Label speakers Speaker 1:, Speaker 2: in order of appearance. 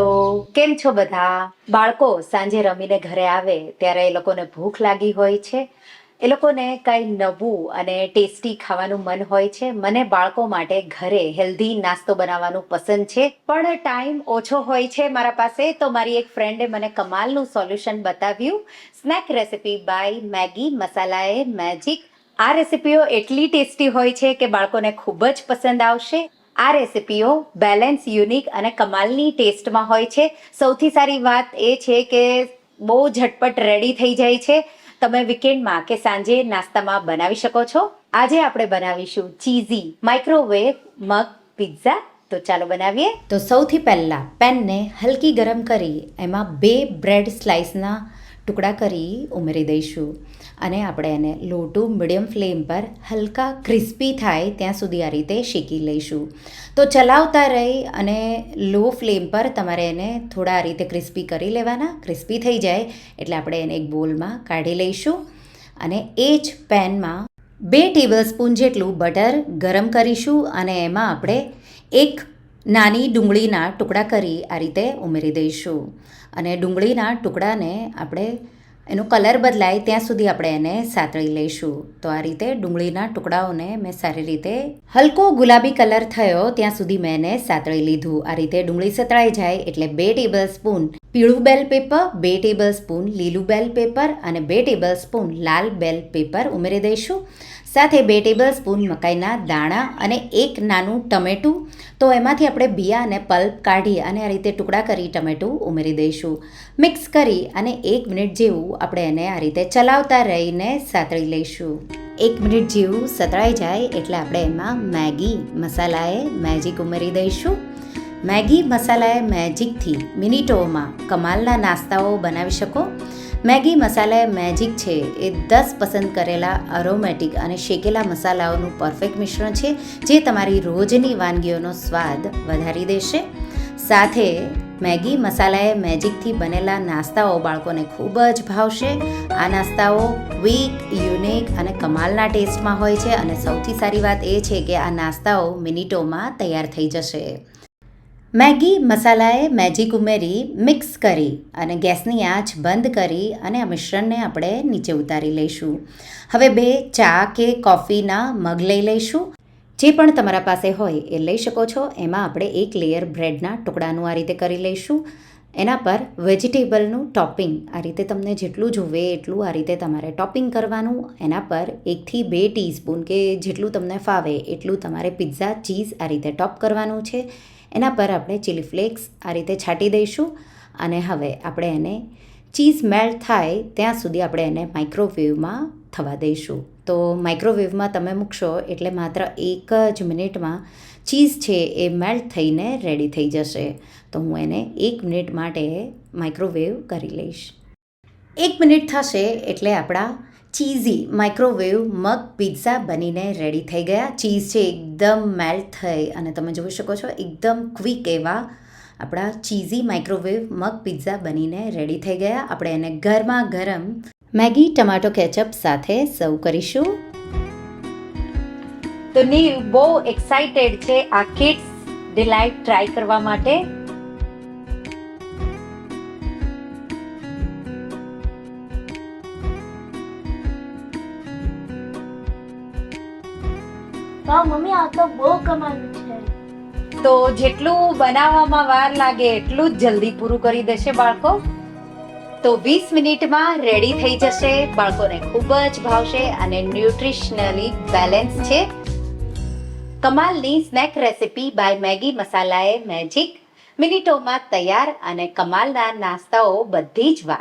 Speaker 1: Hello કેમ છો બધા? બાળકો સાંજે રમીને ઘરે આવે ત્યારે એ લોકોને ભૂખ લાગી હોય છે. એ લોકોને કાંઈ નવું અને ટેસ્ટી ખાવાનું મન હોય છે. મને બાળકો માટે ઘરે હેલ્ધી નાસ્તો બનાવવાનું પસંદ છે. પણ ટાઈમ ઓછો હોય છે મારા પાસે, તો મારી એક ફ્રેન્ડે મને કમાલનું સોલ્યુશન બતાવ્યું. સ્નેક રેસિપી બાય મેગી મસાલાએ મેજિક. આ રેસિપીઓ એટલી ટેસ્ટી હોય છે કે બાળકોને ખૂબ જ પસંદ આવશે. આ રેસિપીઓ બેલેન્સ યુનિક અને કમાલની ટેસ્ટમાં હોય છે. સૌથી સારી વાત એ છે કે બહુ ઝટપટ રેડી થઈ જાય છે. તમે વીકેન્ડમાં કે સાંજે નાસ્તામાં બનાવી શકો છો. આજે આપણે બનાવીશું ચીઝી માઇક્રોવેવ મગ પિઝા તો ચાલો બનાવીએ. તો સૌથી પહેલાં પેનને હલકી ગરમ કરી, એમાં બે બ્રેડ સ્લાઇસના ટુકડા કરી ઉમેરી દઈશું અને આપણે એને લોટું મીડિયમ ફ્લેમ પર હલકા ક્રિસ્પી થાય ત્યાં સુધી આ રીતે શેકી લઈશું. તો ચલાવતા રહી અને લો ફ્લેમ પર તમારે એને થોડા આ રીતે ક્રિસ્પી કરી લેવાના. ક્રિસ્પી થઈ જાય એટલે આપણે એને એક બોલમાં કાઢી લઈશું અને એ જ પેનમાં બે ટેબલ સ્પૂન જેટલું બટર ગરમ કરીશું અને એમાં આપણે એક નાની ડુંગળીના ટુકડા કરી આ રીતે ઉમેરી દઈશું. અને ડુંગળીના ટુકડાને આપણે એનો કલર બદલાય ત્યાં સુધી આપણે એને સાતળી લઈશું. તો આ રીતે ડુંગળીના ટુકડાઓને મેં સારી રીતે હલકો ગુલાબી કલર થયો ત્યાં સુધી મેં એને સાતળી લીધું. આ રીતે ડુંગળી સતળાઈ જાય એટલે બે ટેબલ સ્પૂન પીળું બેલ પેપર, બે ટેબલ સ્પૂન લીલું બેલ પેપર અને બે ટેબલ સ્પૂન લાલ બેલ પેપર ઉમેરી દઈશું. સાથે બે ટેબલ સ્પૂન મકાઈના દાણા અને એક નાનું ટમેટું. તો એમાંથી આપણે બિયા અને પલ્પ કાઢી અને આ રીતે ટુકડા કરી ટમેટું ઉમેરી દઈશું. મિક્સ કરી અને એક મિનિટ જેવું આપણે એને આ રીતે ચલાવતા રહીને સાતળી લઈશું. એક મિનિટ જેવું સતળાઈ જાય એટલે આપણે એમાં મેગી મસાલાએ મેજિક ઉમેરી દઈશું. મેગી મસાલાએ મેજિકથી મિનિટોમાં કમાલના નાસ્તાઓ બનાવી શકો. મેગી મસાલા એ મેજિક છે. એ દસ પસંદ કરેલા અરોમેટિક અને શેકેલા મસાલાઓનું પરફેક્ટ મિશ્રણ છે, જે તમારી રોજની વાનગીઓનો સ્વાદ વધારી દેશે. સાથે મેગી મસાલાએ મેજિકથી બનેલા નાસ્તાઓ બાળકોને ખૂબ જ ભાવશે. આ નાસ્તાઓ ક્વિક યુનિક અને કમાલના ટેસ્ટમાં હોય છે અને સૌથી સારી વાત એ છે કે આ નાસ્તાઓ મિનિટોમાં તૈયાર થઈ જશે. મેગી, મસાલાએ મેજિક ઉમેરી મિક્સ કરી અને ગેસની આંચ બંધ કરી અને આ મિશ્રણને આપણે નીચે ઉતારી લઈશું. હવે બે ચા કે કોફીના મગ લઈ લઈશું. જે પણ તમારા પાસે હોય એ લઈ શકો છો. એમાં આપણે એક લેયર બ્રેડના ટુકડાનું આ રીતે કરી લઈશું. એના પર વેજીટેબલનું ટોપિંગ આ રીતે તમને જેટલું જોવે એટલું આ રીતે તમારે ટોપિંગ કરવાનું. એના પર એકથી બે ટીસ્પૂન કે જેટલું તમને ફાવે એટલું તમારે પિઝા ચીઝ આ રીતે ટોપ કરવાનું છે. એના પર આપણે ચીલી ફ્લેક્સ આ રીતે છાંટી દઈશું અને હવે આપણે એને ચીઝ મેલ્ટ થાય ત્યાં સુધી આપણે એને માઇક્રોવેવમાં થવા દઈશું. તો માઇક્રોવેવમાં તમે મૂકશો એટલે માત્ર એક જ મિનિટમાં ચીઝ છે એ મેલ્ટ થઈને રેડી થઈ જશે. તો હું એને એક મિનિટ માટે માઇક્રોવેવ કરી લઈશ. એક મિનિટ થશે એટલે આપણા ચીઝી માઇક્રોવેવ મગ પિઝા બનીને રેડી થઈ ગયા. ચીઝ છે એકદમ મેલ્ટ થઈ અને તમે જોઈ શકો છો એકદમ ક્વિક એવા આપણા ચીઝી માઇક્રોવેવ મગ પિઝા બનીને રેડી થઈ ગયા. આપણે એને ગરમા ગરમ મેગી, ટમાટો કેચઅપ સાથે સર્વ કરીશું. તો નીવ બહુ એક્સાઇટેડ છે આ કિડ્સ ડિલાઇટ ટ્રાય કરવા માટે.
Speaker 2: વાહ, મમ્મી, આ તો બહુ કમાલ છે.
Speaker 1: તો જેટલું બનાવવામાં વાર લાગે, એટલું જ જલ્દી પૂરું કરી દેશે બાળકો. તો 20 મિનિટમાં રેડી થઈ જશે. બાળકોને ખૂબ જ ભાવશે અને ન્યુટ્રિશનલી બેલેન્સ છે. કમાલની સ્નેક રેસિપી બાય મેગી મસાલાએ મેજિક મિનિટોમાં તૈયાર અને કમાલના નાસ્તાઓ બધી જ વાર.